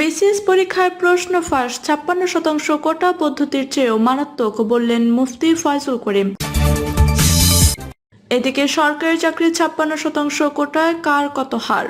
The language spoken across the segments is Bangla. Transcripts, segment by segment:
বিসিএস পরীক্ষায় প্রশ্ন ফাঁস, ছাপ্পান্ন শতাংশ কোটা পদ্ধতির চেয়েও মারাত্মক, বললেন মুফতি ফয়জুল করিম। এদিকে সরকারি চাকরির ছাপ্পান্ন শতাংশ কোটায় কার কত হার?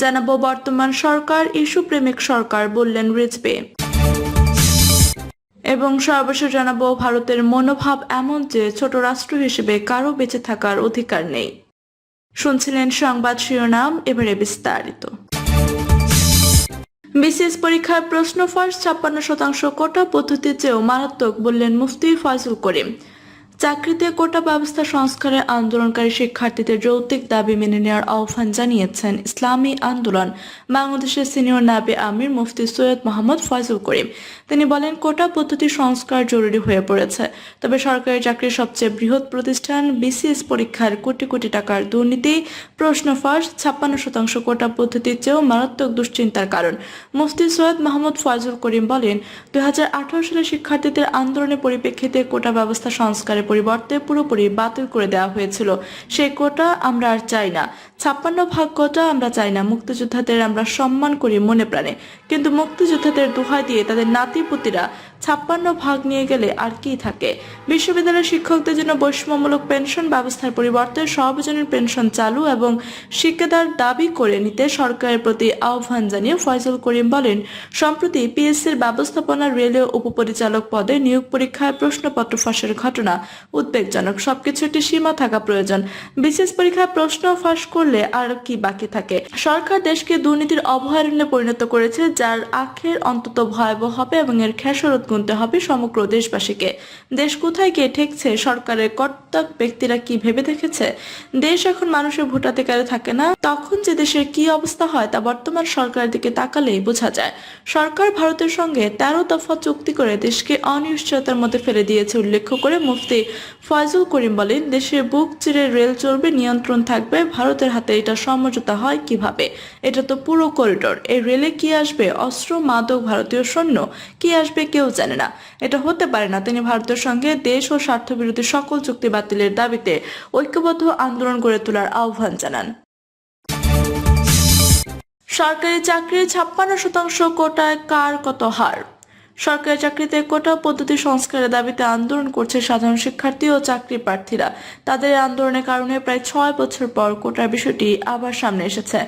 জানাব বর্তমান সরকার, ইস্যু প্রেমিক সরকার, বললেন রিজবে এবং সর্বশেষ জানাব, ভারতের মনোভাব এমন যে ছোট রাষ্ট্র হিসেবে কারও বেঁচে থাকার অধিকার নেই। শুনছিলেন সংবাদ শিরোনাম, এবারে বিস্তারিত। বিসিএস পরীক্ষার প্রশ্ন ফাঁস, ছাপ্পান্ন শতাংশ কোটা পদ্ধতির চেয়েও মারাত্মক বললেন মুফতি ফয়জুল করিম। চাকরিতে কোটা ব্যবস্থা সংস্কারে আন্দোলনকারী শিক্ষার্থীদের যৌতিক দাবি মেনে নেওয়ার আহ্বান জানিয়েছেন ইসলামী আন্দোলন, বাংলাদেশের সিনিয়র নাবি আমির মুফতি সৈয়দ মোহাম্মদ ফয়জুল করিম। তিনি বলেন, কোটা পদ্ধতি সংস্কার জরুরি হয়ে পড়েছে। তবে সরকারি চাকরির সবচেয়ে বৃহৎ প্রতিষ্ঠান বিসিএস পরীক্ষার কোটি কোটি টাকার দুর্নীতি, প্রশ্ন ফাঁস, ছাপ্পান্ন শতাংশ কোটা পদ্ধতির চেয়েও মারাত্মক দুশ্চিন্তার কারণ। মুফতি সৈয়দ মাহমুদ ফয়জুল করিম বলেন দুই সালে শিক্ষার্থীদের আন্দোলনের পরিপ্রেক্ষিতে কোটা ব্যবস্থা সংস্কারের পরিবর্তে পুরোপুরি বাতিল করে দেওয়া হয়েছিল। সেই কোটা আমরা আর চাই না। ছাপ্পান্ন ভাগ কোটা আমরা চাই না। মুক্তিযোদ্ধাদের আমরা সম্মান করি মনে প্রাণে। কিন্তু মুক্তিযোদ্ধাদের দোহাই দিয়ে তাদের নাতিপুতিরা ছাপ্পান্ন ভাগ নিয়ে গেলে আর কি থাকে? বিশ্ববিদ্যালয়ের শিক্ষকদের জন্য বৈষম্যমূলক পেনশন ব্যবস্থার পরিবর্তে সর্বজনীন পেনশন চালু এবং শিক্ষাদার দাবি করে নিতে সরকারের প্রতি আহ্বান জানিয়ে ফয়জুল করিম বলেন, সম্প্রতি পিএসসির ব্যবস্থাপনা রেলওয়ে উপপরিচালক পদে নিয়োগ পরীক্ষায় প্রশ্নপত্র ফাঁসের ঘটনা, উদ্বেগজনক। সবকিছু একটি সীমা থাকা প্রয়োজন। বিশেষ পরীক্ষায় প্রশ্ন ফাঁস করলে আর কি বাকি থাকে? সরকার দেশকে দুর্নীতির অভয়ারণ্যে পরিণত করেছে, যার আখের অন্তত ভয়াবহ হবে এবং এর খেসরত গুনতে হবে সমগ্র দেশবাসীকে। দেশ কোথায় গিয়ে ঠেকছে, সরকারের কর্তক ব্যক্তিরা কি ভেবে দেখেছে? দেশ এখন মানুষের ভোটাধিকারে থাকে না, তখন যে দেশের কি অবস্থা হয় তা বর্তমান সরকারের দিকে তাকালেই বোঝা যায়। সরকার ভারতের সঙ্গে তেরো দফা চুক্তি করে দেশকে অনিশ্চয়তার মধ্যে ফেলে দিয়েছে উল্লেখ করে মুফতি ফয়জুল করিম বলেন, দেশের বুক চিরে রেল চলবে, নিয়ন্ত্রণ থাকবে, ভারতের হাতে এটা সমঝোতা হয় কীভাবে? এটা তো পুরো করিডোর। এই রেলে কি আসবে? অস্ত্র, মাদক, ভারতীয় সৈন্য? কি আসবে? কেউ জানে না। এটা হতে পারে না। তিনি ভারতের সঙ্গে দেশ ও স্বার্থবিরোধী সকল চুক্তি বাতিলের দাবিতে ঐক্যবদ্ধ আন্দোলন গড়ে তোলার আহ্বান জানান। সরকারি চাকরির ছাপ্পান্ন শতাংশ কোটায় কার কত হার? সরকারি চাকরিতে কোটা পদ্ধতি সংস্কারের দাবিতে আন্দোলন করছে সাধারণ শিক্ষার্থী ও চাকরি প্রার্থীরা। তাদের আন্দোলনের কারণে প্রায় ছয় বছর পর কোটার বিষয়টি আবার সামনে এসেছে।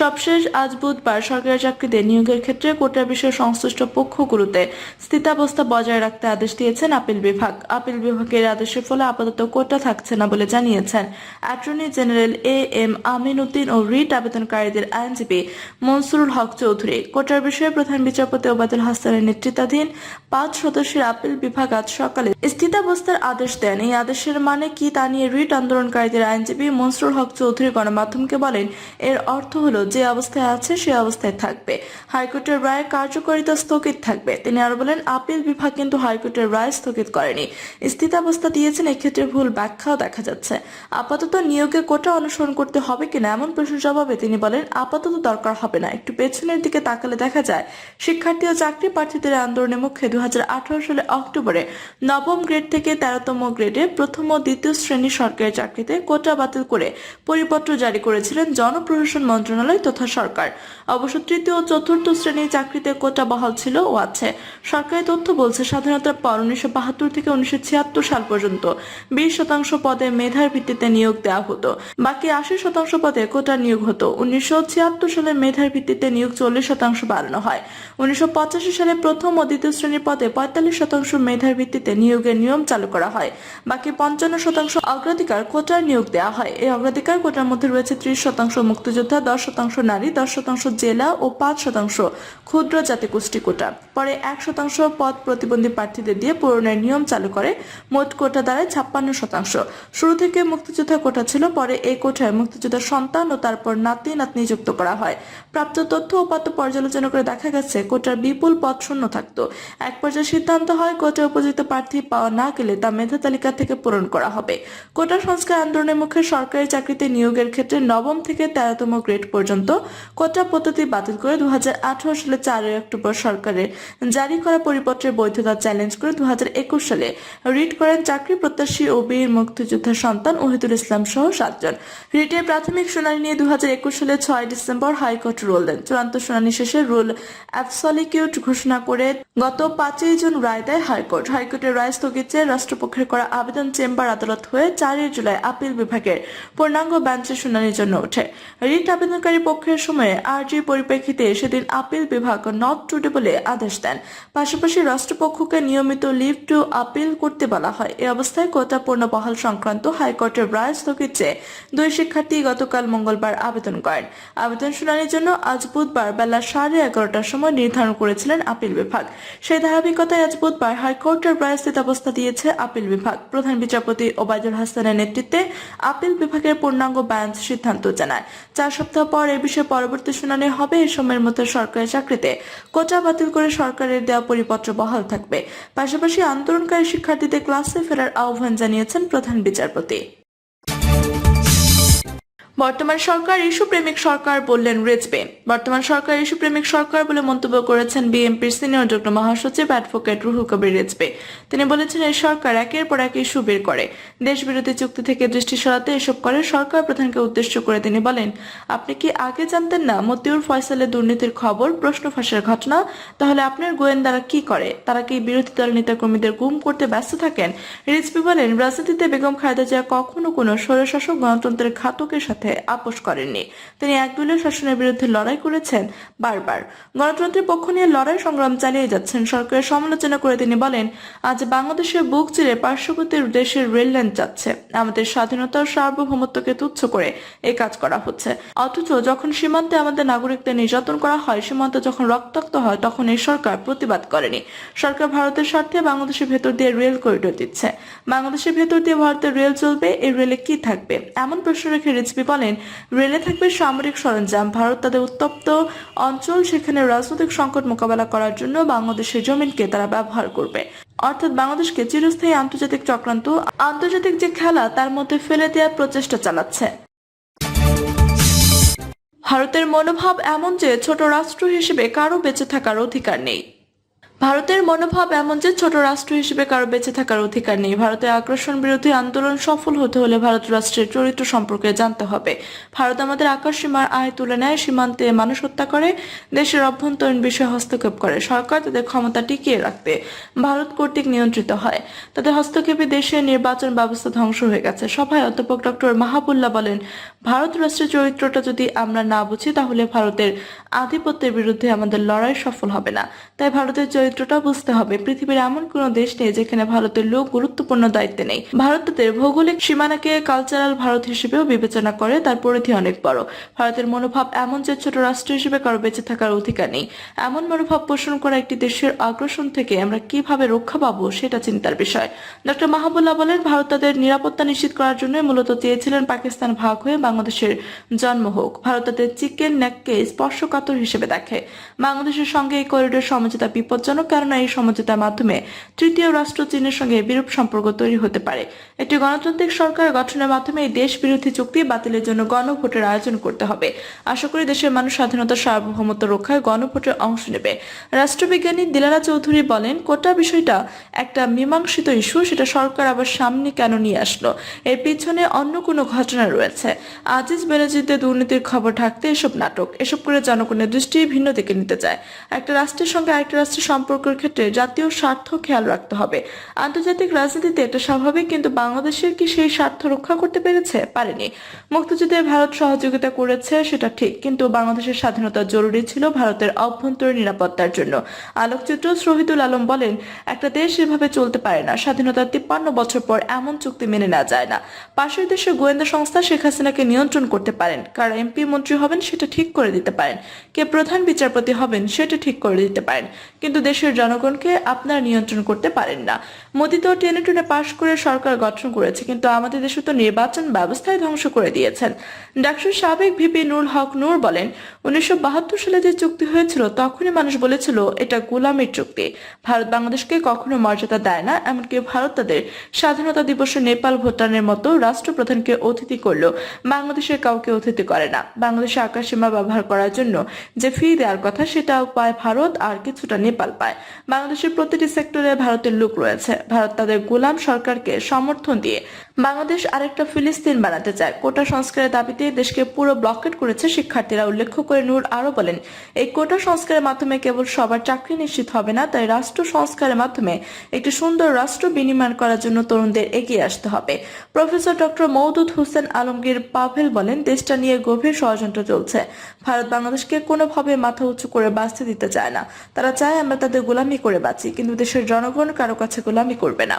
সবশেষ আজ বুধবার সরকারি চাকরিতে নিয়োগের ক্ষেত্রে কোটার বিষয়ে সংশ্লিষ্ট পক্ষগুলোতে স্থিতাবস্থা বজায় রাখতে আদেশ দিয়েছেন আপিল বিভাগ। আপিল বিভাগের আদেশের ফলে আপাতত কোটা থাকছে না বলে জানিয়েছেন attorney general A M Amin Uddin O writ আবেদনকারীদের আইনজীবী মনসুরুল হক চৌধুরী। কোটার বিষয়ে প্রধান বিচারপতি ওবায়দুল হাসানের নেতৃত্বাধীন পাঁচ সদস্যের আপিল বিভাগ আজ সকালে স্থিতাবস্থার আদেশ দেন। এই আদেশের মানে কি তা নিয়ে রিট আন্দোলনকারীদের আইনজীবী মনসুরুল হক চৌধুরী গণমাধ্যমকে বলেন, এর অর্থ হলো যে অবস্থায় আছে সে অবস্থায় থাকবে। হাইকোর্টের রায় কার্যকারিতা স্থগিত থাকবে। তিনি আরও বলেন, আপিল বিভাগ কিন্তু হাইকোর্টের রায় স্থগিত করেনি। স্থিতাবস্থা দিয়েছেন, এক্ষেত্রে ভুল ব্যাখ্যাও দেখা যাচ্ছে। আপাতত নিয়োগে কোটা অনুসরণ করতে হবে কিনা এমন প্রশ্নের জবাবে তিনি বলেন, আপাতত দরকার হবে না। একটু পেছনের দিকে তাকালে দেখা যায়, শিক্ষার্থী ও চাকরি প্রার্থীদের আন্দোলনের মুখে দু হাজার আঠারো সালে অক্টোবরে নবম গ্রেড থেকে তেরোতম গ্রেডে প্রথম ও দ্বিতীয় শ্রেণি সরকারি চাকরিতে কোটা বাতিল করে পরিপত্র জারি করেছিলেন জনপ্রশাসন মন্ত্রণালয় তথা সরকার। অবশ্য তৃতীয় ও চতুর্থ শ্রেণির চাকরিতে কোটা বহাল ছিল ও আছে। সরকারি তথ্য বলছে, স্বাধীনতার পর উনিশশো বাহাত্তর থেকে উনিশশো ছিয়াত্তর সাল পর্যন্ত বিশ শতাংশ পদে মেধার ভিত্তিতে নিয়োগ দেওয়া হতো। বাকি আশি শতাংশ পদে কোটা নিয়োগ হতো। উনিশশো ছিয়াত্তর সালে মেধার ভিত্তিতে নিয়োগ চল্লিশ শতাংশ বাড়ানো হয়। উনিশশো পঁচাশি সালে প্রথম ও দ্বিতীয় শ্রেণির পদে পঁয়তাল্লিশ শতাংশ মেধার ভিত্তিতে নিয়োগের নিয়ম চালু করা হয়। বাকি পঞ্চান্ন শতাংশ অগ্রাধিকার কোটার নিয়োগ দেওয়া হয়। এই অগ্রাধিকার কোটার মধ্যে রয়েছে ত্রিশ শতাংশ মুক্তিযোদ্ধা, দশ শতাংশ নারী, দশ শতাংশ জেলা ও পাঁচ শতাংশ ক্ষুদ্র জাতিগোষ্ঠী কোটা। পরে এক শতাংশ পদ প্রতিবন্ধী প্রার্থীদের দিয়ে পূরণের নিয়ম চালু করে। মোট কোটা দাঁড়ায় ছাপ্পান্ন শতাংশ। শুরু থেকে মুক্তিযোদ্ধা কোটা ছিল, পরে এই কোটায় মুক্তিযোদ্ধার সন্তান ও তারপর নাতি, নাতনি যুক্ত করা হয়। প্রাপ্ত তথ্য উপাত্ত পর্যালোচনা করে দেখা গেছে, কোটার বিপুল পদ শূন্য থাকতো। এক পর্যায়ে সিদ্ধান্ত হয় কোটা উপযুক্ত প্রার্থী পাওয়া না গেলে তা মেধা তালিকা থেকে পূরণ করা হবে। কোটা সংস্কার আন্দোলনের মুখে সরকারি চাকরিতে নিয়োগের ক্ষেত্রে নবম থেকে তেরোতম গ্রেড পর্যন্ত কোটা পদ্ধতি বাতিল করে দু সালে চারই অক্টোবর সরকারের জারি করা পরিপত্রের বৈধতা চ্যালেঞ্জ করে দু সালে রিট করেন চাকরি প্রত্যাশী ও বীর মুক্তিযোদ্ধার সন্তান ওহিদুল ইসলাম সহ সাতজন। রিটের প্রাথমিক শুনানি নিয়ে দু হাজার একুশ সালে ছয় ডিসেম্বর হাইকোর্ট রুল দেন। চূড়ান্ত শুনানি শেষে রুল অ্যাবসলিকিউট ঘোষণা করে গত পাঁচই জুন রায় দেয় হাইকোর্ট। হাইকোর্টের রায় স্থগিত চেয়ে রাষ্ট্রপক্ষের করা আবেদন চেম্বার আদালত হয়ে চারই জুলাই আপিল বিভাগের পূর্ণাঙ্গ বেঞ্চে শুনানির জন্য ওঠে। রিট আবেদনকারী পক্ষের সময়ে আর্জির পরিপ্রেক্ষিতে সেদিন আপিল বিভাগ নট টুডে বলে আদেশ দেন। পাশাপাশি রাষ্ট্রপক্ষকে নিয়মিত লিভ টু আপিল করতে বলা হয়। এ অবস্থায় কোটা পূর্ণ বহাল সংক্রান্ত হাইকোর্টের রায় স্থগিত চেয়ে দুই শিক্ষার্থী গতকাল মঙ্গলবার আবেদন করেন। আবেদন শুনানির জন্য আজ বুধবার বেলা সাড়ে এগারোটার সময় নির্ধারণ করেছিলেন আপিল বিভাগ। সেই ধারাবাহিকতায় আজ বুধবার হাইকোর্টের রায় স্থিতাবস্থা দিয়েছে আপিল বিভাগ। প্রধান বিচারপতি ওবায়দুল হাসানের নেতৃত্বে আপিল বিভাগের পূর্ণাঙ্গ বেঞ্চ সিদ্ধান্ত জানায়। চার সপ্তাহ পর এ বিষয়ে পরবর্তী শুনানি হবে, এ সময়ের মধ্যে সরকারি চাকরিতে কোটা বাতিল করে সরকারের দেওয়া পরিপত্র বহাল থাকবে। পাশাপাশি আন্দোলনকারী শিক্ষার্থীদের ক্লাসে ফেরার আহ্বান জানিয়েছেন প্রধান বিচারপতি। বর্তমান সরকার ইস্যু প্রেমিক সরকার বললেন রেজবে বর্তমান সরকার ইস্যু প্রেমিক সরকার বলে মন্তব্য করেছেন বিএনপির সিনিয়র যুগ্ম মহাসচিব অ্যাডভোকেট রুহুল কবির রেজবে। তিনি বলেছেন, এই সরকার একের পর এক ইস্যু বের করে। দেশ বিরোধী চুক্তি থেকে দৃষ্টি সরাতে এসব করে সরকার প্রধানকে উদ্দেশ্য করে তিনি বলেন, আপনি কি আগে জানতেন না মতিউর ফয়সালের দুর্নীতির খবর, প্রশ্ন ফাঁসের ঘটনা? তাহলে আপনার গোয়েন্দারা কি করে? তারা কি বিরোধী দল নেতাকর্মীদের গুম করতে ব্যস্ত থাকেন? রিজভি বলেন, রাজনীতিতে বেগম খালেদা জিয়া কখনো কোনো স্বৈরশাসক গণতন্ত্রের ঘাতকের সাথে আপোষ করেননি। তিনি একদলীয় শাসনের বিরুদ্ধে লড়াই করেছেন বারবার। গণতন্ত্রের পক্ষ নিয়ে লড়াই সংগ্রাম চালিয়ে যাচ্ছেন সরকারের সমালোচনা করে তিনি বলেন, আজ বাংলাদেশের বুক চিরে পার্শ্ববর্তী দেশের রেল লাইন যাচ্ছে। আমাদের স্বাধীনতার সার্বভৌমত্বকে তুচ্ছ করে এই কাজ করা হচ্ছে। অথচ যখন সীমান্তে আমাদের নাগরিকদের নির্যাতন করা হয়, সীমান্ত যখন রক্তাক্ত হয়, তখন এই সরকার প্রতিবাদ করেনি। সরকার ভারতের স্বার্থে বাংলাদেশের ভেতর দিয়ে রেল করিডোর দিচ্ছে। বাংলাদেশের ভেতর দিয়ে ভারতের রেল চলবে, এই রেলে কি থাকবে? এমন প্রশ্ন রেখে রিজভি বলেন রেলে থাকবে সামরিক সরঞ্জাম। ভারত তাদের উত্তপ্ত অঞ্চল, সেখানে রাজনৈতিক সংকট মোকাবেলা করার জন্য বাংলাদেশের জমিনকে তারা ব্যবহার করবে। অর্থাৎ বাংলাদেশকে চিরস্থায়ী আন্তর্জাতিক চক্রান্ত, আন্তর্জাতিক যে খেলা, তার মধ্যে ফেলে দেওয়ার প্রচেষ্টা চালাচ্ছে। ভারতের মনোভাব এমন যে ছোট রাষ্ট্র হিসেবে কারও বেঁচে থাকার অধিকার নেই। ভারতের মনোভাব এমন যে ছোট রাষ্ট্র হিসেবে কারও বেঁচে থাকার অধিকার নেই। ভারতের আগ্রাসন বিরোধী আন্দোলন সফল হতে হলে ভারত রাষ্ট্রের চরিত্র সম্পর্কে জানতে হবে। ভারত আমাদের আকাশ সীমার আয় তুলে নেয়, সীমান্তে মানুষ হত্যা করে, দেশের অভ্যন্তরীণ বিষয়ে হস্তক্ষেপ করে। সরকার তাদের ক্ষমতা টিকিয়ে রাখতে ভারত কর্তৃক নিয়ন্ত্রিত হয়। তাদের হস্তক্ষেপে দেশের নির্বাচন ব্যবস্থা ধ্বংস হয়ে গেছে। সভায় অধ্যাপক ডক্টর মাহাবুল্লাহ বলেন ভারত রাষ্ট্রের চরিত্রটা যদি আমরা না বুঝি, তাহলে ভারতের আধিপত্যের বিরুদ্ধে আমাদের লড়াই সফল হবে না। তাই ভারতের চরিত্রটা বুঝতে হবে। পৃথিবীর এমন কোনো দেশ নেই যেখানে ভারতের লোক গুরুত্বপূর্ণ দায়িত্বে নেই। ভারত তাদের ভৌগোলিক সীমানাকে কালচারাল ভারত হিসেবেও বিবেচনা করে তার পরিধি অনেক বড়। ভারতের মনোভাব এমন যে ছোট রাষ্ট্র হিসেবে কারও বেঁচে থাকার অধিকার নেই। এমন মনোভাব পোষণ করা একটি দেশের আগ্রাসন থেকে আমরা কীভাবে রক্ষা পাবো সেটা চিন্তার বিষয়। ডক্টর মাহবুল্লাহ বলেন, ভারত তাদের নিরাপত্তা নিশ্চিত করার জন্য মূলত চেয়েছিলেন পাকিস্তান ভাগ হয়ে বাংলাদেশের জন্ম হোক। ভারত তাদের চিকেন নেককে স্পর্শকাতর হিসেবে দেখে। বাংলাদেশের সঙ্গে এই করিডোর সমঝোতা বিপজ্জনক, কেননা এই সমঝোতার মাধ্যমে তৃতীয় রাষ্ট্র চীনের সঙ্গে বিরূপ সম্পর্ক তৈরি হতে পারে। একটি গণতান্ত্রিক সরকার গঠনের মাধ্যমে এই দেশ বিরোধী চুক্তি বাতিলের জন্য গণভোটের আয়োজন করতে হবে। আশা করি দেশের মানুষ স্বাধীনতা, সার্বভৌমত্ব রক্ষায় গণভোটের অংশ নেবে। রাষ্ট্রবিজ্ঞানী দিলারা চৌধুরী বলেন, কোটা বিষয়টা একটা মীমাংসিত ইস্যু, সেটা সরকার আবার সামনে কেন নিয়ে আসলো? এর পিছনে অন্য কোনো ঘটনা রয়েছে। আজিজ বেনজিদের দুর্নীতির খবর ঢাকতে এসব নাটক। এসব করে জনগণের দৃষ্টি ভিন্ন দিকে নিতে চায়। একটা রাষ্ট্রের সঙ্গে আরেকটা রাষ্ট্রের সম্পর্কের ক্ষেত্রে জাতীয় স্বার্থ খেয়াল রাখতে হবে। আন্তর্জাতিক রাজনীতিতে এটা স্বাভাবিক, কিন্তু বাংলাদেশের কি সেই স্বার্থ রক্ষা করতে পেরেছে? পারেনি। মুক্তিযুদ্ধে ভারত সহযোগিতা করেছে, সেটা ঠিক, কিন্তু বাংলাদেশের স্বাধীনতা জরুরি ছিল ভারতের অভ্যন্তরীণ নিরাপত্তার জন্য। আলোকচিত্র শহীদুল আলম বলেন, একটা দেশ এভাবে চলতে পারে না। স্বাধীনতার তিপ্পান্ন বছর পর এমন চুক্তি মেনে নেওয়া যায় না। পাশের দেশের গোয়েন্দা সংস্থা শেখ হাসিনাকে নিয়ন্ত্রণ নিয়ন্ত্রণ করতে পারেন কারা এমপি মন্ত্রী হবেন সেটা ঠিক করে দিতে পারেন, কে প্রধান বিচারপতি হবেন সেটা ঠিক করে দিতে পারেন, কিন্তু দেশের জনগণকে আপনারা নিয়ন্ত্রণ করতে পারেন না। মোদি তো টেনে টুনে পাশ করে সরকার গঠন করেছে, কিন্তু আমাদের দেশে তো নির্বাচন ব্যবস্থায় ধ্বংস করে দিয়েছেন। ডাকসুর সাবেক ভিপি নুরুল হক নূর বলেন, উনিশশো বাহাত্তর সালে যে চুক্তি হয়েছিল, তখনই মানুষ বলেছিল এটা গোলামির চুক্তি। ভারত বাংলাদেশকে কখনো মর্যাদা দেয় না, এমনকি ভারত তাদের স্বাধীনতা দিবসে নেপাল ভুটানের মতো রাষ্ট্রপ্রধানকে অতিথি করলেও বাংলাদেশের কাউকে অতিথি করে না। বাংলাদেশে আকাশসীমা ব্যবহার করার জন্য যে ফি দেওয়ার কথা সেটাও পায় ভারত আর কিছুটা নেপাল পায়। বাংলাদেশের প্রতিটি সেক্টরে ভারতের লোক রয়েছে। ভারত তাদের গোলাম সরকারকে সমর্থন দিয়ে বাংলাদেশ আরেকটা ফিলিস্তিন বানাতে চায়। কোটা সংস্কারের দাবিতে দেশকে পুরো ব্লকেট করেছে শিক্ষার্থীরা উল্লেখ করে নূর আরও বলেন, এই কোটা সংস্কারের মাধ্যমে কেবল সবার চাকরি নিশ্চিত হবে না, তাই রাষ্ট্র সংস্কারের মাধ্যমে একটি সুন্দর রাষ্ট্র বিনির্মাণ করার জন্য তরুণদের এগিয়ে আসতে হবে। প্রফেসর ডক্টর মৌদুদ হোসেন আলমগীর পাভেল বলেন, দেশটা নিয়ে গভীর ষড়যন্ত্র চলছে। ভারত বাংলাদেশকে কোনোভাবে মাথা উঁচু করে বাঁচতে দিতে চায় না। তারা চায় আমরা তাদের গোলামি করে বাঁচি, কিন্তু দেশের জনগণ কারও কাছে গোলামি করবে না।